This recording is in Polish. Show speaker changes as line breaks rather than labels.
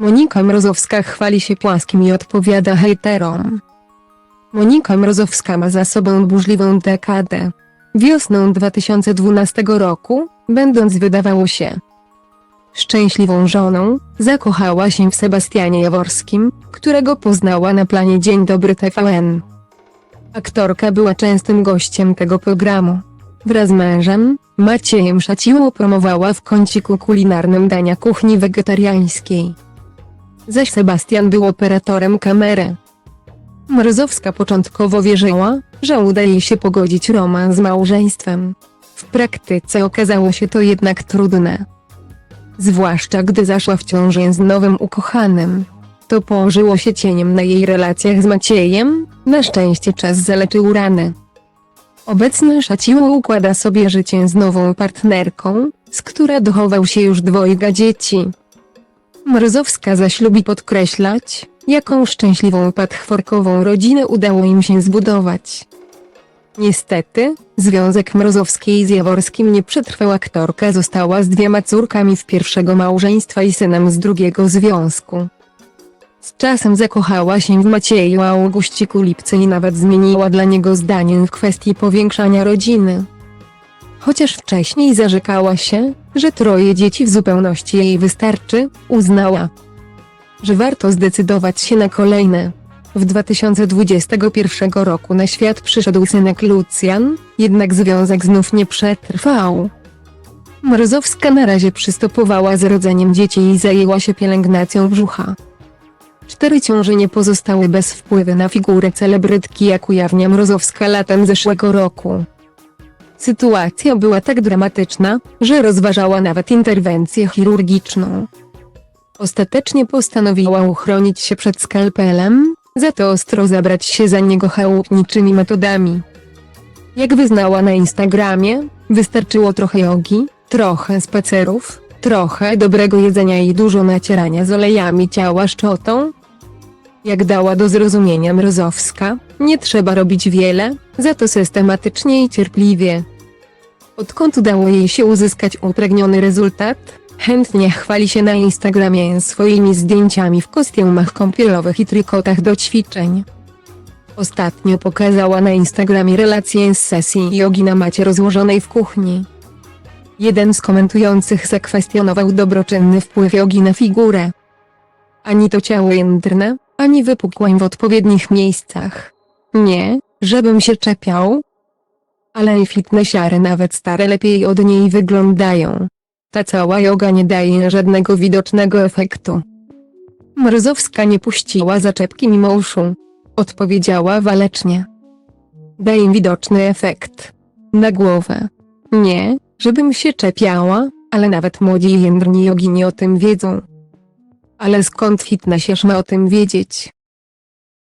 Monika Mrozowska chwali się płaskim i odpowiada hejterom. Monika Mrozowska ma za sobą burzliwą dekadę. Wiosną 2012 roku, będąc wydawało się szczęśliwą żoną, zakochała się w Sebastianie Jaworskim, którego poznała na planie Dzień Dobry TVN. Aktorka była częstym gościem tego programu. Wraz z mężem, Maciejem Szaciłą promowała w kąciku kulinarnym dania kuchni wegetariańskiej. Zaś Sebastian był operatorem kamery. Mrozowska początkowo wierzyła, że uda jej się pogodzić romans z małżeństwem. W praktyce okazało się to jednak trudne. Zwłaszcza gdy zaszła w ciążę z nowym ukochanym. To położyło się cieniem na jej relacjach z Maciejem, na szczęście czas zaleczył rany. Obecny Szaciło układa sobie życie z nową partnerką, z która dochował się już dwojga dzieci. Mrozowska zaś lubi podkreślać, jaką szczęśliwą patchworkową rodzinę udało im się zbudować. Niestety, związek Mrozowskiej z Jaworskim nie przetrwał aktorka została z dwiema córkami w pierwszego małżeństwa i synem z drugiego związku. Z czasem zakochała się w Macieju Auguściku Lipce i nawet zmieniła dla niego zdanie w kwestii powiększania rodziny. Chociaż wcześniej zarzekała się, że troje dzieci w zupełności jej wystarczy, uznała, że warto zdecydować się na kolejne. W 2021 roku na świat przyszedł synek Lucjan, jednak związek znów nie przetrwał. Mrozowska na razie przystopowała z rodzeniem dzieci i zajęła się pielęgnacją brzucha. Cztery ciąże nie pozostały bez wpływu na figurę celebrytki jak ujawnia Mrozowska latem zeszłego roku. Sytuacja była tak dramatyczna, że rozważała nawet interwencję chirurgiczną. Ostatecznie postanowiła uchronić się przed skalpelem, za to ostro zabrać się za niego chałupniczymi metodami. Jak wyznała na Instagramie, wystarczyło trochę jogi, trochę spacerów, trochę dobrego jedzenia i dużo nacierania z olejami ciała szczotą. Jak dała do zrozumienia Mrozowska, nie trzeba robić wiele, za to systematycznie i cierpliwie. Odkąd udało jej się uzyskać upragniony rezultat, chętnie chwali się na Instagramie swoimi zdjęciami w kostiumach kąpielowych i trikotach do ćwiczeń. Ostatnio pokazała na Instagramie relację z sesji jogi na macie rozłożonej w kuchni. Jeden z komentujących zakwestionował dobroczynny wpływ jogi na figurę. Ani to ciało jędrne, ani wypukłe w odpowiednich miejscach. Nie, żebym się czepiał. Ale i fitnessiary nawet stare lepiej od niej wyglądają. Ta cała joga nie daje żadnego widocznego efektu. Mrozowska nie puściła zaczepki mimo uszu. Odpowiedziała walecznie. Daje widoczny efekt. Na głowę. Nie, żebym się czepiała, ale nawet młodzi jędrni jogini o tym wiedzą. Ale skąd fitnessiarz ma o tym wiedzieć?